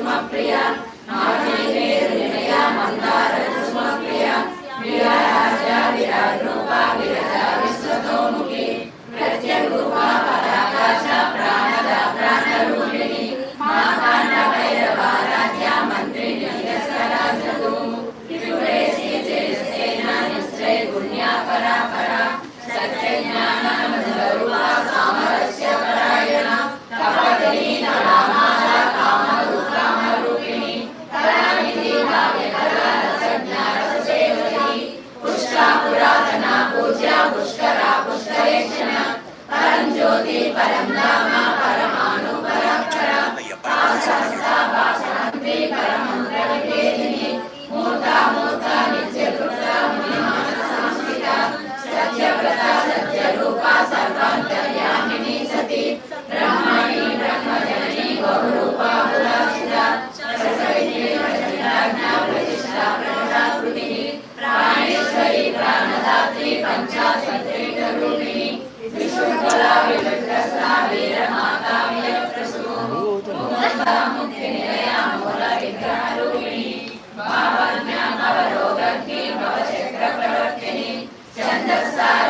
సుమప్రియ నారాయణ ज्योतिर्परं नाम dançar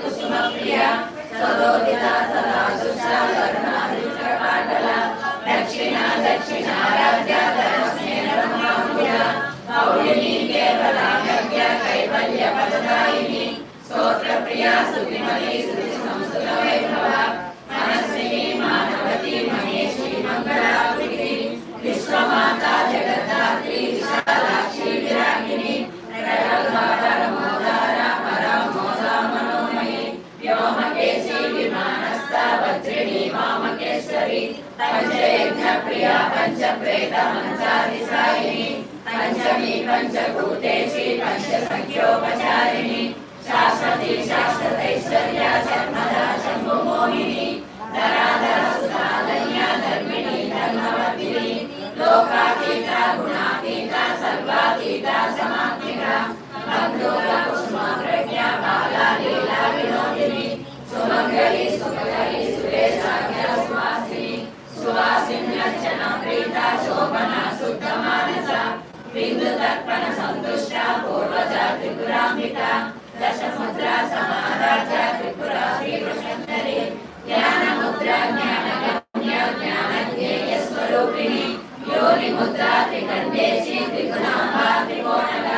కుసుమప్రియ సదోదిత సదాశుష కరుణాంచపాటల దక్షిణ దక్షిణారాధ్య ధనస్మే నమాముయ కౌళిని కేవలాంగ కైవల్య పదదాయిని స్తోత్రప్రియ సుతిమణి సుతి పంచప్రియ పంచప్రేత పంచాదిశాయిని పంచమి పంచభూతేషి పంచసంఖ్యోపచారిణి. శాశ్వతి యోగిని యోని ముద్ర త్రికండేసి త్రిగుణాంబ త్రికోణగ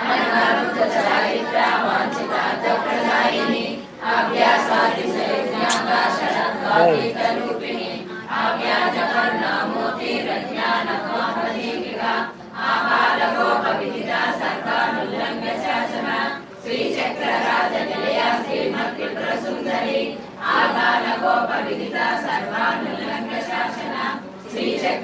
అనగారుత చారిత్ర వాంఛితార్థ ప్రదాయిని అభ్యాసాది సయజ్ఞాంగ షడంగాతీత రూపిణి ఆవ్యాజ పర్ణామూర్తి రజ్ఞాన మహాపదీపిక ఆపాలకో పవితిత సర్వానుల్లంఘ్య శాసన శ్రీచక్ర రాజ నిలయ శ్రీమద్విప్ర సుందరి ఆపాలకో పవితిత సర్వాను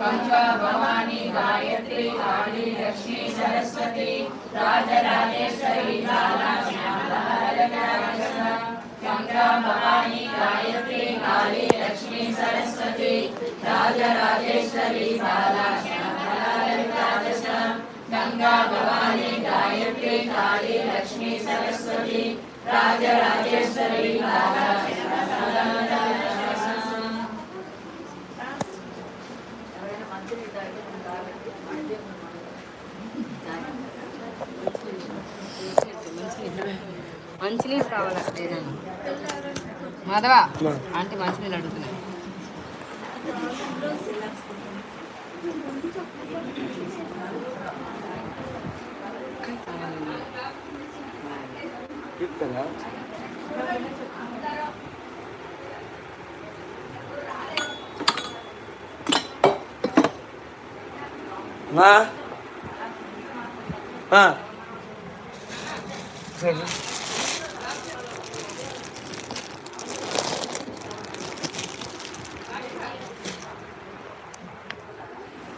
गङ्गा भवानी गायत्री काली लक्ष्मी सरस्वती राजराजेश्वरी गङ्गा भवानी गायत्री काली लक्ष्मी सरस्वती राजराजेश्वरी गङ्गा भवानी गायत्री काली लक्ष्मी सरस्वती राजराजेश्वरी बाला మంచినీళ్ళు కావాలా లేదని మాధవ ఆంటీ మంచినీళ్ళు అడుగుతున్నాయి. చెప్తారా మా. మా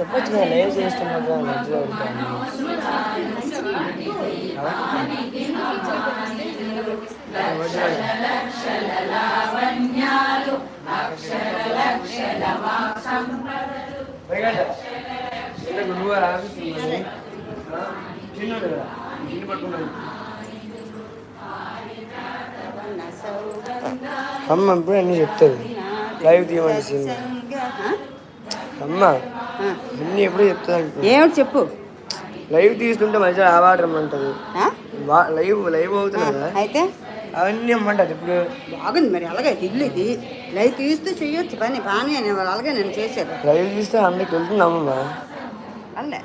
చెప్పొచ్చు కదా లైవ్ చేస్తున్నా మంచిగా ఉంటాను కదా పట్టుకున్నాను అమ్మ ఇప్పుడు అన్నీ చెప్తుంది లైవ్ తీయమని అమ్మ అన్నీ ఎప్పుడూ చెప్తుంది ఏమిటి చెప్పు. లైవ్ తీస్తుంటే మంచిగా ఆ? వా- లైవ్ లైవ్ అవుతుంది కదా. అయితే? అవన్నీ అమ్మంటది ఇప్పుడు. బాగుంది మరి అలాగే ఇల్లు ఇది. లైవ్ తీస్తూ చెయ్యొచ్చు పని బాగానే నేను అలాగే నేను చేశాను లైవ్ తీస్తే అందరికి వెళ్తుంది అమ్మమ్మ అల్లే.